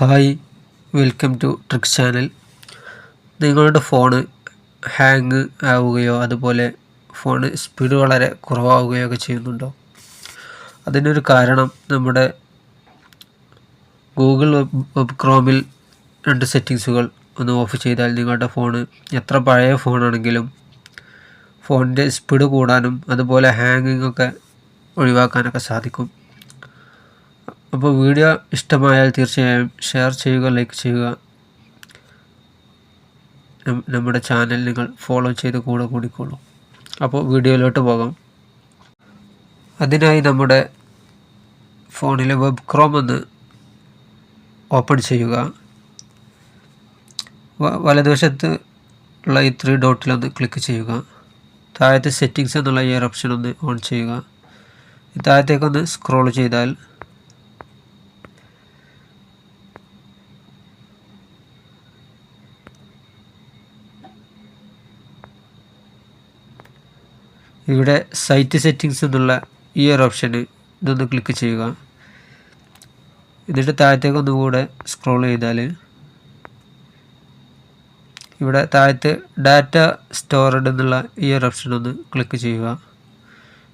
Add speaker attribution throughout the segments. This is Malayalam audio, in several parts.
Speaker 1: Hi welcome to trick channel. നിങ്ങളുടെ ഫോണ് ഹാങ് ആവുകയോ അതുപോലെ ഫോണ് സ്പീഡ് വളരെ കുറവാവുകയോ ഒക്കെ ചെയ്യുന്നുണ്ടോ? അതിനൊരു കാരണം നമ്മുടെ ഗൂഗിൾ വെബ് ക്രോമിൽ രണ്ട് സെറ്റിങ്സുകൾ ഒന്ന് ഓഫ് ചെയ്താൽ നിങ്ങളുടെ ഫോണ് എത്ര പഴയ ഫോണാണെങ്കിലും ഫോണിന്റെ സ്പീഡ് കൂടാനും അതുപോലെ ഹാങ്ങിങ് ഒക്കെ ഒഴിവാക്കാനൊക്കെ സാധിക്കും. അപ്പോൾ വീഡിയോ ഇഷ്ടമായാൽ തീർച്ചയായും ഷെയർ ചെയ്യുക ലൈക്ക് ചെയ്യുക. നമ്മുടെ ചാനൽ നിങ്ങൾ ഫോളോ ചെയ്ത് കൂടെ കൂടിക്കോളൂ. അപ്പോൾ വീഡിയോയിലോട്ട് പോകാം. അതിനായി നമ്മുടെ ഫോണിലെ വെബ് ക്രോം ഒന്ന് ഓപ്പൺ ചെയ്യുക. വലതുവശത്ത് ഉള്ള ഈ ത്രീ ഡോട്ടിലൊന്ന് ക്ലിക്ക് ചെയ്യുക. താഴത്തെ സെറ്റിങ്സ് എന്നുള്ള ഈ ഒരു ഓപ്ഷൻ ഒന്ന് ഓൺ ചെയ്യുക. താഴത്തേക്കൊന്ന് സ്ക്രോൾ ചെയ്താൽ ഇവിടെ സൈറ്റ് സെറ്റിങ്സ് എന്നുള്ള ഈ ഒരു ഓപ്ഷന് ഇതൊന്ന് ക്ലിക്ക് ചെയ്യുക. എന്നിട്ട് താഴത്തേക്ക് ഒന്നുകൂടെ സ്ക്രോൾ ചെയ്താൽ ഇവിടെ താഴത്ത് ഡാറ്റ സ്റ്റോർഡ് എന്നുള്ള ഈ ഒരു ഓപ്ഷൻ ഒന്ന് ക്ലിക്ക് ചെയ്യുക.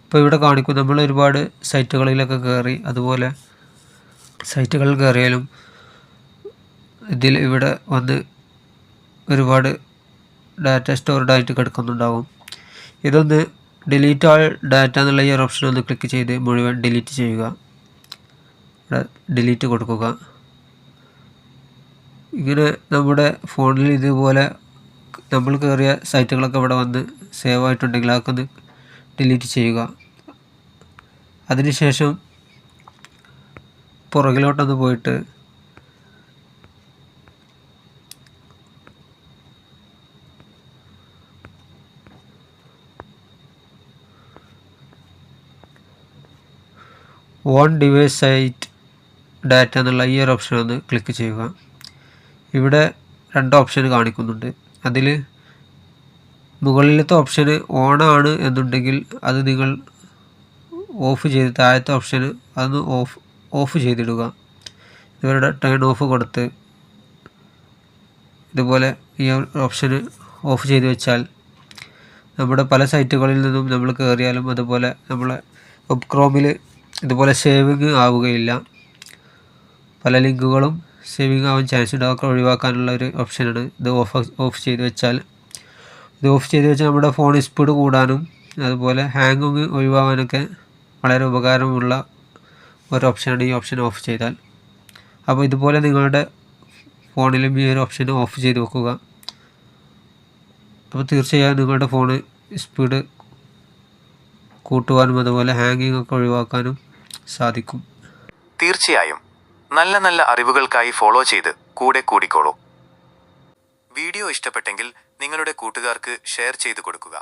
Speaker 1: ഇപ്പോൾ ഇവിടെ കാണിക്കും നമ്മൾ ഒരുപാട് സൈറ്റുകളിലൊക്കെ കയറി അതുപോലെ സൈറ്റുകളിൽ കയറിയാലും ഇതിൽ ഇവിടെ വന്ന് ഒരുപാട് ഡാറ്റ സ്റ്റോർഡ് ആയിട്ട് കിടക്കുന്നുണ്ടാവും. ഇതൊന്ന് ഡിലീറ്റ് ആൾ ഡാറ്റ എന്നുള്ള ഈ ഒരു ഓപ്ഷൻ ഒന്ന് ക്ലിക്ക് ചെയ്ത് മുഴുവൻ ഡിലീറ്റ് ചെയ്യുക. ഇവിടെ ഡിലീറ്റ് കൊടുക്കുക. ഇങ്ങനെ നമ്മുടെ ഫോണിൽ ഇതുപോലെ നമ്മൾ കയറിയ സൈറ്റുകളൊക്കെ ഇവിടെ വന്ന് സേവ് ആയിട്ടുണ്ടെങ്കിൽ അതൊക്കെ ഒന്ന് ഡിലീറ്റ് ചെയ്യുക. അതിനുശേഷം പുറകിലോട്ടൊന്ന് പോയിട്ട് ഓൺ ഡിവൈസ് സൈറ്റ് ഡാറ്റ എന്നുള്ള ഈ ഒരു ഓപ്ഷൻ ഒന്ന് ക്ലിക്ക് ചെയ്യുക. ഇവിടെ രണ്ട് ഓപ്ഷൻ കാണിക്കുന്നുണ്ട്. അതിൽ മുകളിലത്തെ ഓപ്ഷന് ഓണാണ് എന്നുണ്ടെങ്കിൽ അത് നിങ്ങൾ ഓഫ് ചെയ്ത് താഴത്തെ ഓപ്ഷന് അതൊന്ന് ഓഫ് ഓഫ് ചെയ്തിടുക. ഇവരുടെ ടേൺ ഓഫ് കൊടുത്ത് ഇതുപോലെ ഈ ഓപ്ഷന് ഓഫ് ചെയ്ത് വെച്ചാൽ നമ്മുടെ പല സൈറ്റുകളിൽ നിന്നും നമ്മൾ കയറിയാലും അതുപോലെ നമ്മളെ ക്രോമിൽ ഇതുപോലെ സേവിങ് ആവുകയില്ല. പല ലിങ്കുകളും സേവിങ് ആവാൻ ചാൻസ് ഉണ്ട്. അതൊക്കെ ഒഴിവാക്കാനുള്ള ഒരു ഓപ്ഷനാണ് ഇത് ഓഫ് ഓഫ് ചെയ്ത് വെച്ചാൽ. ഇത് ഓഫ് ചെയ്ത് വെച്ചാൽ നമ്മുടെ ഫോൺ സ്പീഡ് കൂടാനും അതുപോലെ ഹാങ്ങിങ് ഒഴിവാകാനൊക്കെ വളരെ ഉപകാരമുള്ള ഒരു ഓപ്ഷനാണ് ഈ ഓപ്ഷൻ ഓഫ് ചെയ്താൽ. അപ്പോൾ ഇതുപോലെ നിങ്ങളുടെ ഫോണിലും ഈ ഒരു ഓപ്ഷൻ ഓഫ് ചെയ്ത് വെക്കുക. അപ്പോൾ തീർച്ചയായും നിങ്ങളുടെ ഫോണ് സ്പീഡ് കൂട്ടുവാനും അതുപോലെ ഹാങ്ങിങ് ഒക്കെ ഒഴിവാക്കാനും സാധിക്കും.
Speaker 2: തീർച്ചയായും. നല്ല നല്ല അറിവുകൾക്കായി ഫോളോ ചെയ്ത് കൂടെ കൂടിക്കോളൂ. വീഡിയോ ഇഷ്ടപ്പെട്ടെങ്കിൽ നിങ്ങളുടെ കൂട്ടുകാർക്ക് ഷെയർ ചെയ്തു കൊടുക്കുക.